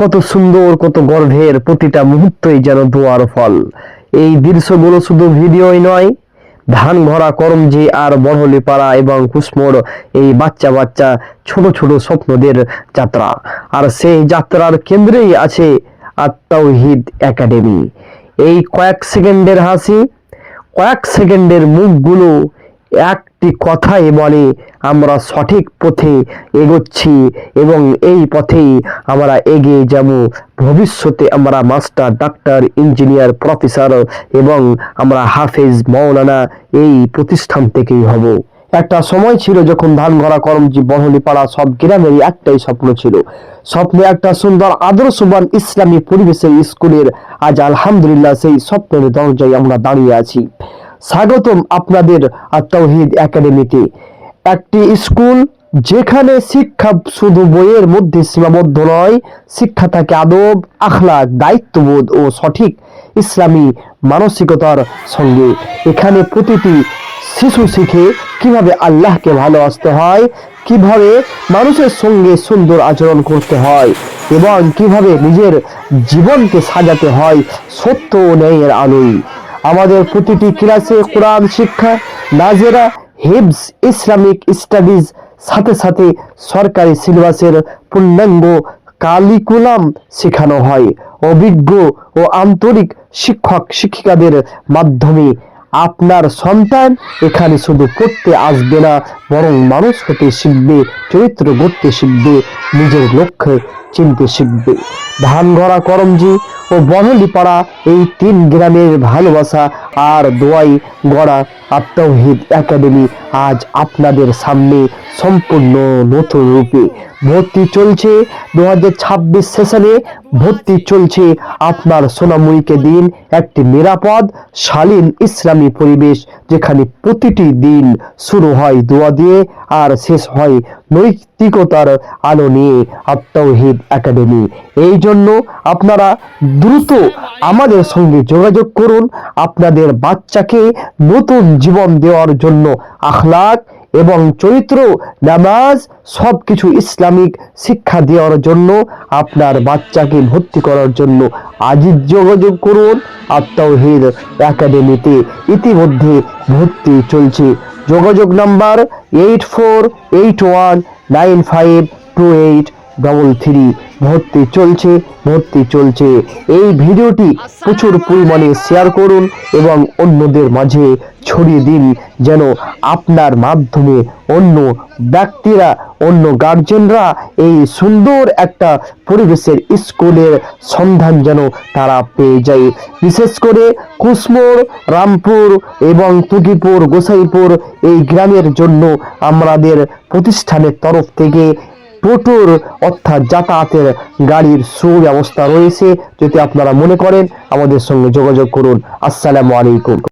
কত সুন্দর, কত গর্ভের প্রতিটা মুহূর্তই যেন দোয়ার ফল। এই দৃশ্যগুলো শুধু ভিডিওই নয় ধান ভরা করমজি আর বড়হলি পাড়া এবং কুসমোর এই বাচ্চা বাচ্চা, ছোট ছোট স্বপ্নদের যাত্রা। আর সেই যাত্রার কেন্দ্রেই আছে আত্মাউহিদ একাডেমি। এই কয়েক সেকেন্ডের হাসি, কয়েক সেকেন্ডের মুখগুলো একটি কথাই বলে, আমরা সঠিক পথে এগোচ্ছি এবং এই পথেই আমরা এগিয়ে যাব। ভবিষ্যতে আমরা মাস্টার, ডাক্তার, ইঞ্জিনিয়ার, প্রফেসর এবং আমরা হাফেজ, মৌলানা এই প্রতিষ্ঠান থেকেই হব। একটা সময় ছিল যখন ধান ঘরা করমজি বহলি পাড়া সব গ্রামেরই একটাই স্বপ্ন ছিল। স্বপ্নে একটা সুন্দর, আদর্শবান ইসলামী পরিবেশের স্কুলের আজ আলহামদুলিল্লাহ সেই স্বপ্নের দরজায় আমরা দাঁড়িয়ে আছি। স্বাগতম আপনাদের আত্মাহিদ একাডেমিতে। একটি স্কুল যেখানে শিক্ষা শুধু বইয়ের মধ্যে সীমাবদ্ধ নয়, শিক্ষা থাকে আদব, আখলাক, দায়িত্ববোধ ও সঠিক ইসলামী মানসিকতার সঙ্গে। এখানে প্রতিটি শিশু শিখে কীভাবে আল্লাহকে ভালোবাসতে হয়, কীভাবে মানুষের সঙ্গে সুন্দর আচরণ করতে হয় এবং কীভাবে নিজের জীবনকে সাজাতে হয় সত্য ও ন্যায়ের আলোয়। আমাদের প্রতিটি ক্লাসে কোরআন শিক্ষা, নাজেরা হিবস ইসলামিক স্টাডিজ, সাথে সাথে সরকারি সিলেবাসের পূর্ণাঙ্গ কালিকুলাম শেখানো হয়। অভিজ্ঞ ও আন্তরিক শিক্ষক, শিক্ষিকাদের মাধ্যমে আপনার সন্তান এখানে শুধু পড়তে আসবে না, বরং মানুষ হতে শিখবে, চরিত্র গড়তে শিখবে, নিজের লক্ষ্যে চিনতে শিখবে। ধানগড়া করমজি ও বনলিপাড়া এই তিন গ্রামের ভালোবাসা আর দোয়াই গড়া আত্মহিদ একাডেমি আজ আপনাদের সামনে সম্পূর্ণ নতুন রূপে। ভর্তি চলছে দু হাজার ছাব্বিশ সেশনে। ভর্তি চলছে আপনার সোনামুড়িকে দিন একটি নিরাপদ, শালীন, ইসলামী পরিবেশ যেখানে প্রতিটি দিন শুরু হয় দোয়া দিয়ে আর শেষ হয় নৈতিকতার আলো নিয়ে আত্মহিদ একাডেমি। এই জন্য আপনারা দ্রুত আমাদের সঙ্গে যোগাযোগ করুন। আপনাদের বাচ্চাকে নতুন জীবন দেওয়ার জন্য আখলাক এবং চরিত্র, নামাজ সব কিছু ইসলামিক শিক্ষা দেওয়ার জন্য আপনার বাচ্চাকে ভর্তি করার জন্য আজই যোগাযোগ করুন। আত্মাহিদ একাডেমিতে ইতিমধ্যে ভর্তি চলছে। যোগাযোগ number eight four eight one nine five two eight double three ভর্তি চলছে ভর্তি চলছে। এই ভিডিওটি প্রচুর পরিমাণে শেয়ার করুন এবং অন্যদের মাঝে ছড়িয়ে দিন যেন আপনার মাধ্যমে অন্য ব্যক্তিরা, অন্য গার্জেনরা এই সুন্দর একটা পরিবেশের স্কুলের সন্ধান যেন তারা পেয়ে যায়। বিশেষ করে কুসমোর রামপুর এবং তুকিপুর গোসাইপুর এই গ্রামের জন্য আমাদের প্রতিষ্ঠানের তরফ থেকে টোটোর অর্থাৎ যাতায়াতের গাড়ির সুব্যবস্থা রয়েছে। যদি আপনারা মনে করেন, আমাদের সঙ্গে যোগাযোগ করুন। আসসালামু আলাইকুম।